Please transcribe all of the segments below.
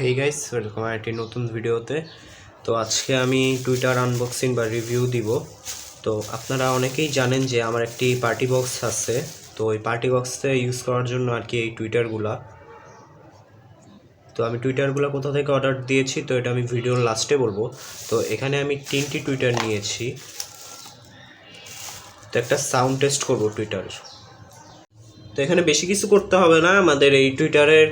Hey guys welcome একটি নতুন ভিডিওতে তো আজকে আমি টুইটার আনবক্সিং বা রিভিউ দিব। তো আপনারা অনেকেই জানেন যে আমার একটি পার্টি বক্স আছে। তো ওই পার্টি বক্সে ইউজ করার জন্য আর কি এই টুইটারগুলা তো আমি টুইটারগুলো কোথা থেকে অর্ডার দিয়েছি, তো এটা আমি ভিডিওর লাস্টে বলব। তো এখানে আমি তিনটি টুইটার নিয়েছি। তো একটা সাউন্ড টেস্ট করব টুইটারের তো এখানে বেশি কিছু করতে হবে না। আমাদের এই টুইটারের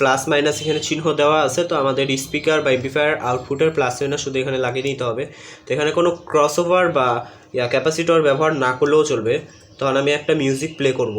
প্লাস মাইনাস এখানে চিহ্ন দেওয়া আছে, তো আমাদের স্পিকার বা এমপ্লিফায়ার আউটপুটের প্লাস মাইনাস শুধু এখানে লাগিয়ে নিতে হবে। তো এখানে কোনো ক্রস ওভার বা, ইয়া ক্যাপাসিটর ব্যবহার না করলেও চলবে। তখন আমি একটা মিউজিক প্লে করব।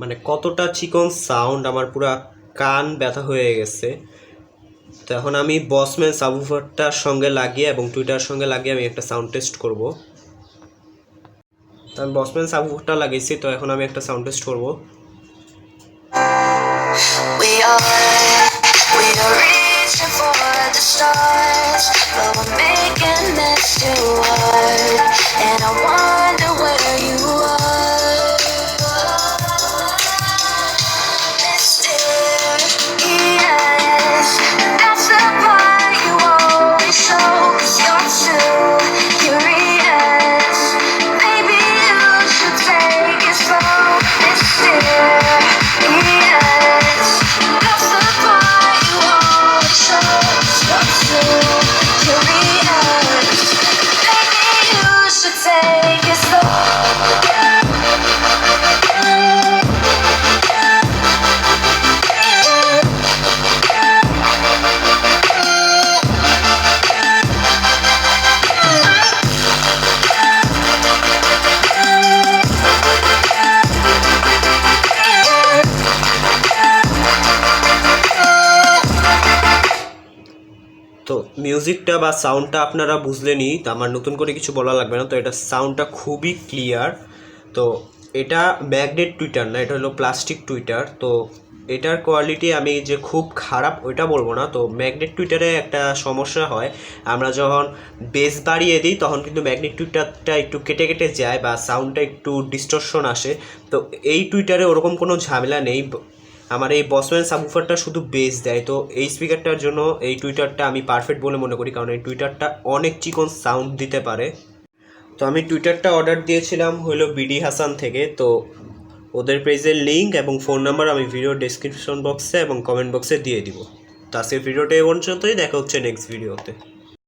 মানে কতটা চিকন সাউন্ড আমার পুরা কান ব্যথা হয়ে গেছে। তো এখন আমি বসম্যান সাবুফারটার সঙ্গে লাগিয়ে এবং টুইটার সঙ্গে লাগিয়ে আমি একটা সাউন্ড টেস্ট করব। তো আমি বসম্যান সাবুফারটা লাগিয়েছি তো এখন আমি একটা সাউন্ড টেস্ট করব। We are, we are reaching for the stars, but we're তো মিউজিকটা বা সাউন্ডটা আপনারা বুঝলেনই, তো আমার নতুন করে কিছু বলা লাগবে না, তো এটা সাউন্ডটা খুবই ক্লিয়ার তো এটা ম্যাগনেট টুইটার না, এটা হলো প্লাস্টিক টুইটার তো এটার কোয়ালিটি আমি যে খুব খারাপ ওইটা বলব না, তো ম্যাগনেট টুইটারে একটা সমস্যা হয়। আমরা যখন বেস বাড়িয়ে দিই, তখন কিন্তু ম্যাগনেট টুইটারটা একটু কেটে কেটে যায় বা সাউন্ডটা একটু ডিস্টরশন আসে। তো এই টুইটারে ওরকম কোনো ঝামেলা নেই আমার এই বসম্যান সাবুফারটা শুধু বেস দেয়। তো এই স্পিকারটার জন্য এই টুইটারটা আমি পারফেক্ট বলে মনে করি, কারণ এই টুইটারটা অনেক চিকন সাউন্ড দিতে পারে। তো আমি টুইটারটা অর্ডার দিয়েছিলাম হলো বিডি হাসান থেকে। তো ওদের পেজের লিঙ্ক এবং ফোন নাম্বার আমি ভিডিও ডেসক্রিপশন বক্সে এবং কমেন্ট বক্সে দিয়ে দিব। তো আজকের ভিডিওটা এ পর্যন্তই, দেখা হচ্ছে নেক্সট ভিডিওতে